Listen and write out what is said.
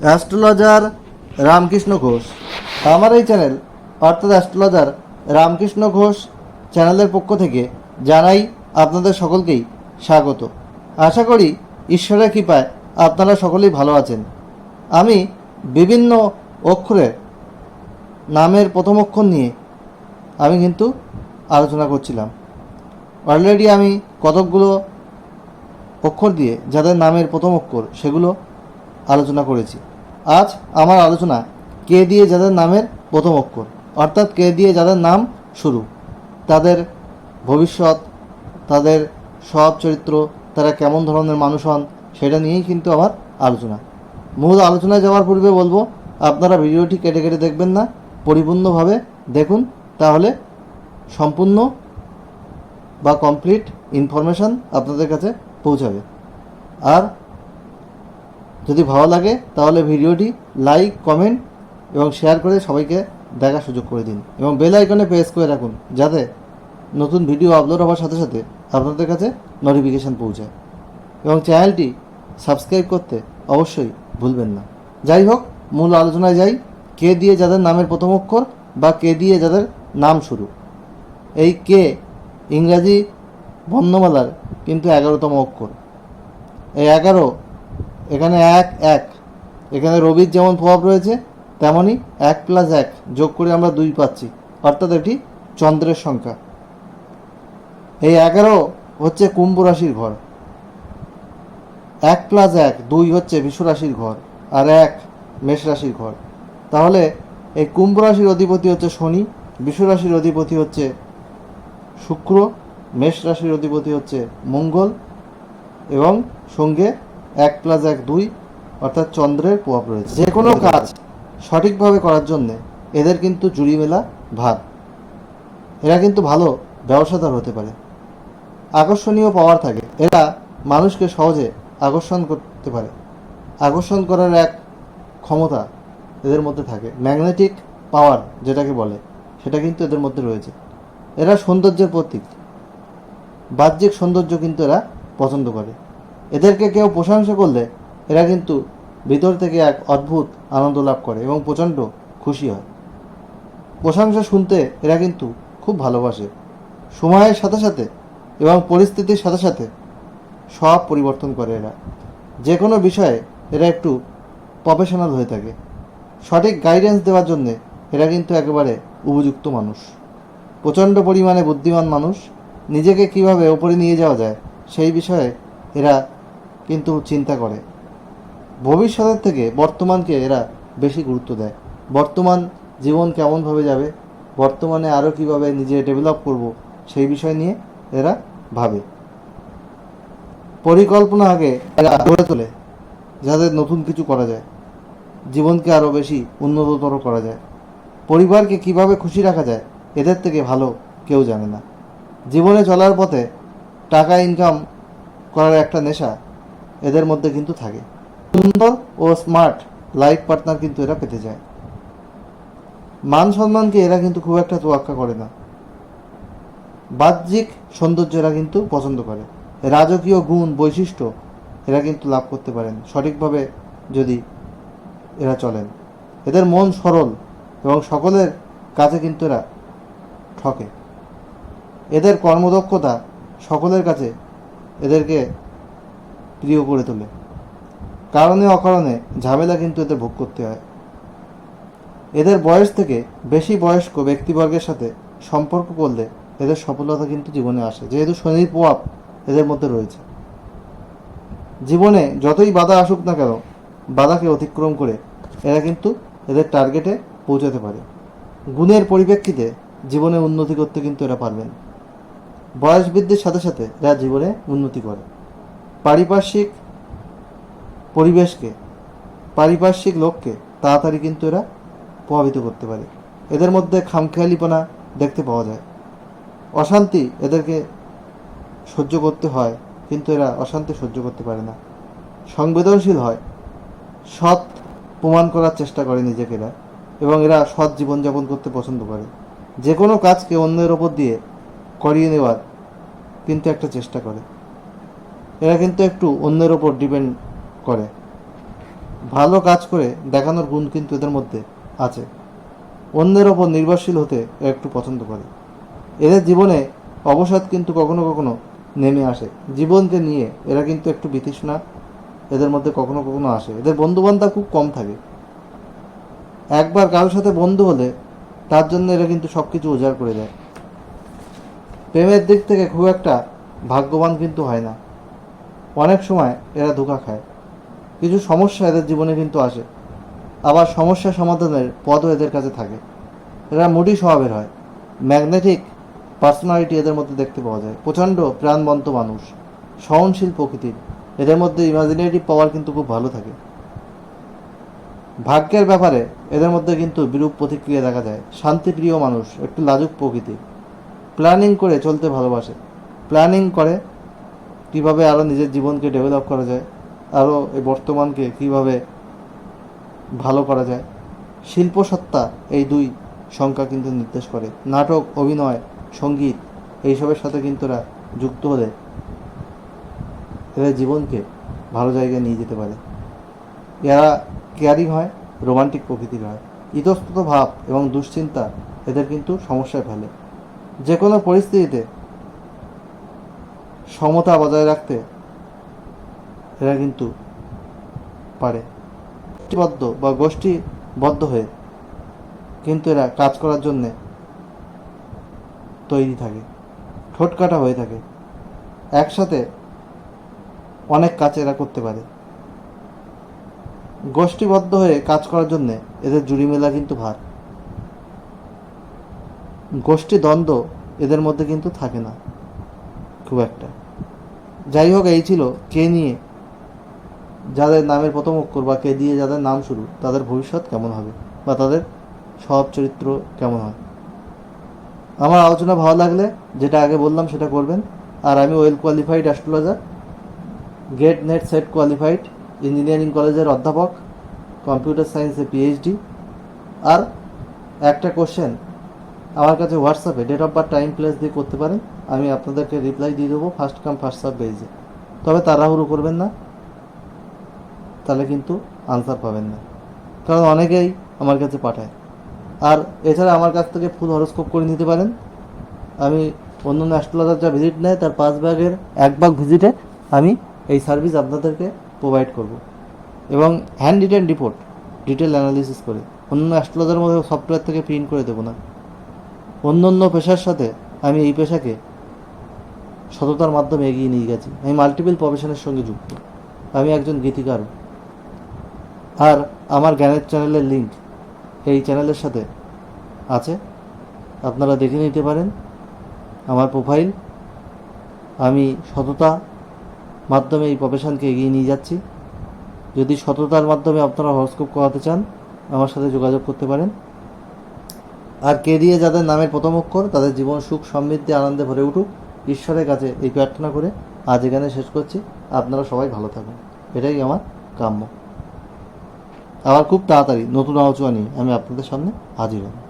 Astrologer Ramakrishna Ghosh. আমার এই channel, অর্থাৎ অ্যাস্ট্রোলজার রামকৃষ্ণ ঘোষ চ্যানেলের পক্ষ থেকে জানাই আপনাদের সকলকেই স্বাগত। আশা করি ঈশ্বরের কৃপায় আপনারা সকলেই ভালো আছেন। আমি বিভিন্ন অক্ষরের নামের প্রথম অক্ষর নিয়ে আমি কিন্তু আলোচনা করছিলাম। অলরেডি আমি কতকগুলো অক্ষর দিয়ে যাদের নামের প্রথম অক্ষর সেগুলো আলোচনা করেছি। আজ আমার আলোচনা কে দিয়ে যাদের নামের প্রথম অক্ষর, অর্থাৎ কে দিয়ে যাদের নাম শুরু, তাদের ভবিষ্যৎ, তাদের স্বভাব চরিত্র, তারা কেমন ধরনের মানুষ হন, সেটা নিয়েই কিন্তু আমার আলোচনা। মূল আলোচনায় যাওয়ার পূর্বে বলব, আপনারা ভিডিওটি কেটে কেটে দেখবেন না, পরিপূর্ণভাবে দেখুন, তাহলে সম্পূর্ণ বা কমপ্লিট ইনফরমেশান আপনাদের কাছে পৌঁছাবে। আর যদি ভালো লাগে, তাহলে ভিডিওটি লাইক, কমেন্ট এবং শেয়ার করে সবাইকে দেখার সুযোগ করে দিন। এবং বেল আইকনে প্রেস করে রাখুন, যাতে নতুন ভিডিও আপলোড হওয়ার সাথে সাথে আপনাদের কাছে নোটিফিকেশান পৌঁছায় এবং চ্যানেলটি সাবস্ক্রাইব করতে অবশ্যই ভুলবেন না। যাই হোক, মূল আলোচনায় যাই। কে দিয়ে যাদের নামের প্রথম অক্ষর বা কে দিয়ে যাদের নাম শুরু। এই কে ইংরাজি বর্ণমালার কিন্তু এগারোতম অক্ষর। এই এগারো এখানে এক এক। এখানে রবির যেমন প্রভাব রয়েছে, তেমনই এক প্লাস এক যোগ করে আমরা দুই পাচ্ছি। অর্থাৎ এটি চন্দ্রের সংখ্যা। এই এগারো হচ্ছে কুম্ভ রাশির ঘর। এক প্লাস এক, দুই হচ্ছে বিশ্বরাশির রাশির ঘর আর এক মেষ রাশির ঘর। তাহলে এই কুম্ভ রাশির অধিপতি হচ্ছে শনি বিশ্ব রাশির অধিপতি হচ্ছে শুক্র, মেষ রাশির অধিপতি হচ্ছে মঙ্গল এবং সঙ্গে এক প্লাস এক দুই, অর্থাৎ চন্দ্রের প্রভাব রয়েছে। যে কোনো কাজ সঠিকভাবে করার জন্যে এদের কিন্তু জুড়ি মেলা ভার। এরা কিন্তু ভালো ব্যবসাদার হতে পারে। আকর্ষণীয় পাওয়ার থাকে। এরা মানুষকে সহজে আকর্ষণ করতে পারে। আকর্ষণ করার এক ক্ষমতা এদের মধ্যে থাকে। ম্যাগনেটিক পাওয়ার যেটাকে বলে, সেটা কিন্তু এদের মধ্যে রয়েছে। এরা সৌন্দর্যের প্রতীক। বাহ্যিক সৌন্দর্য কিন্তু এরা পছন্দ করে। এদেরকে কেউ প্রশংসা করলে এরা কিন্তু ভিতর থেকে এক অদ্ভুত আনন্দ লাভ করে এবং প্রচণ্ড খুশি হয়। প্রশংসা শুনতে এরা কিন্তু খুব ভালোবাসে। সময়ের সাথে সাথে এবং পরিস্থিতির সাথে সাথে সব পরিবর্তন করে এরা। যে কোনো বিষয়ে এরা একটু প্রফেশনাল হয়ে থাকে। সঠিক গাইডেন্স দেওয়ার জন্যে এরা কিন্তু একেবারে উপযুক্ত মানুষ। প্রচণ্ড পরিমাণে বুদ্ধিমান মানুষ। নিজেকে কীভাবে ওপরে নিয়ে যাওয়া যায় সেই বিষয়ে এরা কিন্তু চিন্তা করে। ভবিষ্যতের থেকে বর্তমানকে এরা বেশি গুরুত্ব দেয়। বর্তমান জীবন কেমনভাবে যাবে, বর্তমানে আরও কীভাবে নিজে ডেভেলপ করব, সেই বিষয় নিয়ে এরা ভাবে। পরিকল্পনা আগে এরা গড়ে তোলে, যাতে নতুন কিছু করা যায়। জীবনকে আরও বেশি উন্নততর করা যায়। পরিবারকে কীভাবে খুশি রাখা যায়, এদের থেকে ভালো কেউ জানে না। জীবনে চলার পথে টাকা ইনকাম করার একটা নেশা এদের মধ্যে কিন্তু থাকে। সুন্দর ও স্মার্ট লাইফ পার্টনার কিন্তু এরা পেতে যায় মান সম্মানকে এরা কিন্তু খুব একটা তোয়াক্কা করে না। বাহ্যিক সৌন্দর্য এরা কিন্তু পছন্দ করে। রাজকীয় গুণ, বৈশিষ্ট্য এরা কিন্তু লাভ করতে পারেন। সঠিকভাবে যদি এরা চলেন। এদের মন সরল এবং সকলের কাছে কিন্তু এরা ঠকে। এদের কর্মদক্ষতা সকলের কাছে এদেরকে প্রিয় করে তোলে। কারণে অকারণে ঝামেলা কিন্তু এদের ভোগ করতে হয়। এদের বয়স থেকে বেশি বয়স্ক ব্যক্তিবর্গের সাথে সম্পর্ক করলে এদের সফলতা কিন্তু জীবনে আসে, যেহেতু শনির প্রভাব এদের মধ্যে রয়েছে। জীবনে যতই বাধা আসুক না কেন, বাধাকে অতিক্রম করে এরা কিন্তু এদের টার্গেটে পৌঁছাতে পারে। গুণের পরিপ্রেক্ষিতে জীবনে উন্নতি করতে কিন্তু এরা পারবেন। বয়স বৃদ্ধির সাথে সাথে এরা জীবনে উন্নতি করে। পারিপার্শ্বিক পরিবেশকে, পারিপার্শ্বিক লোককে তাড়াতাড়ি কিন্তু এরা প্রভাবিত করতে পারে। এদের মধ্যে খামখেয়ালিপনা দেখতে পাওয়া যায়। অশান্তি এদেরকে সহ্য করতে হয়, কিন্তু এরা অশান্তি সহ্য করতে পারে না। সংবেদনশীল হয়। সৎ প্রমাণ করার চেষ্টা করে নিজেকে এরা, এবং এরা সৎ জীবনযাপন করতে পছন্দ করে। যে কোনো কাজকে অন্যের ওপর দিয়ে করিয়ে নেওয়ার কিন্তু একটা চেষ্টা করে। এরা কিন্তু একটু অন্যের ওপর ডিপেন্ড করে। ভালো কাজ করে দেখানোর গুণ কিন্তু এদের মধ্যে আছে। অন্যের ওপর নির্ভরশীল হতে এরা একটু পছন্দ করে। এদের জীবনে অবসাদ কিন্তু কখনো কখনো নেমে আসে। জীবনকে নিয়ে এরা কিন্তু একটু বিতৃষ্ণা এদের মধ্যে কখনো কখনো আসে। এদের বন্ধু বান্ধব খুব কম থাকে। একবার কারোর সাথে বন্ধু হলে তার জন্য এরা কিন্তু সব কিছু উজাড় করে দেয়। প্রেমের দিক থেকে খুব একটা ভাগ্যবান কিন্তু হয় না। অনেক সময় এরা ধোকা খায়। কিছু সমস্যা এদের জীবনে কিন্তু আসে। আবার সমস্যা সমাধানের পদও এদের কাছে থাকে। এরা মুডি স্বভাবের হয়। ম্যাগনেটিক পার্সোনালিটি এদের মধ্যে দেখতে পাওয়া যায়। প্রচণ্ড প্রাণবন্ত মানুষ। সহনশীল প্রকৃতির। এদের মধ্যে ইমাজিনেটিভ পাওয়ার কিন্তু খুব ভালো থাকে। ভাগ্যের ব্যাপারে এদের মধ্যে কিন্তু বিরূপ প্রতিক্রিয়া দেখা যায়। শান্তিপ্রিয় মানুষ, একটু লাজুক প্রকৃতি প্ল্যানিং করে চলতে ভালোবাসে। প্ল্যানিং করে কীভাবে আরও নিজের জীবনকে ডেভেলপ করা যায় আরও এই বর্তমানকে কীভাবে ভালো করা যায়। শিল্পসত্তা এই দুই সংখ্যা কিন্তু নির্দেশ করে। নাটক, অভিনয়, সংগীত, এইসবের সাথে কিন্তু এরা যুক্ত হলে এদের জীবনকে ভালো জায়গায় নিয়ে যেতে পারে। এরা কেয়ারিং হয় রোমান্টিক প্রকৃতির হয়। ইতস্তত ভাব এবং দুশ্চিন্তা এদের কিন্তু সমস্যায় ফেলে। যে কোনো পরিস্থিতিতে সমতা বজায় রাখতে এরা কিন্তু পারে। গোষ্ঠীবদ্ধ বা গোষ্ঠীবদ্ধ হয়ে কিন্তু এরা কাজ করার জন্যে তৈরি থাকে ঠোঁটকাটা হয়ে থাকে। একসাথে অনেক কাজ এরা করতে পারে। গোষ্ঠীবদ্ধ হয়ে কাজ করার জন্যে এদের জুড়ি মেলা কিন্তু ভার। গোষ্ঠী দ্বন্দ্ব এদের মধ্যে কিন্তু থাকে না, খুব একটা। যাই হোক এই ছিল কে নিয়ে, যাদের নামের প্রথম অক্ষর বা কে দিয়ে যাদের নাম শুরু, তাদের ভবিষ্যৎ কেমন হবে বা তাদের স্বভাব চরিত্র কেমন হয়। আমার আলোচনা ভালো লাগলে, যেটা আগে বললাম সেটা করবেন। আর আমি well qualified astrologer GATE NET SET qualified engineering কলেজের অধ্যাপক, কম্পিউটার সায়েন্সে পিএইচডি আর একটা কোশ্চেন, আমার কাছে হোয়াটসঅ্যাপে, date of birth, time, place দিয়ে করতে পারেন। আমি আপনাদেরকে রিপ্লাই দিয়ে দেবো ফার্স্ট কাম ফার্স্ট সার্ভ বেজে তবে তাড়াহুড়ো করবেন না, তাহলে কিন্তু আনসার পাবেন না। কারণ অনেকেই আমার কাছে পাঠায়। আর এছাড়া আমার কাছ থেকে ফুল হরস্কোপ করে নিতে পারেন। আমি অন্য অ্যাস্ট্রোলজার যা ভিজিট নেয়, তার পাঁচ ভাগের এক ভাগ ভিজিটে আমি এই সার্ভিস আপনাদেরকে প্রোভাইড করব। এবং hand written report detail analysis করে। অন্য অ্যাস্ট্রোলজার মধ্যে সফটওয়্যার থেকে প্রিন্ট করে দেবো না। অন্য অন্য পেশার সাথে আমি এই পেশাকে সততার মাধ্যমে এগিয়ে নিয়ে গেছি। আমি মাল্টিপল প্রফেশনের সঙ্গে যুক্ত। আমি একজন গীতিকার। আর আমার জ্ঞানের চ্যানেলের লিঙ্ক এই চ্যানেলের সাথে আছে। আপনারা দেখে নিতে পারেন আমার প্রোফাইল আমি সততা মাধ্যমে এই প্রফেশনকে এগিয়ে নিয়ে যাচ্ছি। যদি সততার মাধ্যমে আপনারা হরস্কোপ করাতে চান, আমার সাথে যোগাযোগ করতে পারেন। আর কে দিয়ে যাদের নামের প্রথম অক্ষর, তাদের জীবন সুখ সমৃদ্ধি, আনন্দে ভরে উঠুক। ঈশ্বরের কাছে এই প্রার্থনা করে আজ এখানে শেষ করছি। আপনারা সবাই ভালো থাকুন। এটাই আমার কাম্য। আবার খুব তাড়াতাড়ি নতুন আলোচনা নিয়ে আমি আপনাদের সামনে হাজির হব।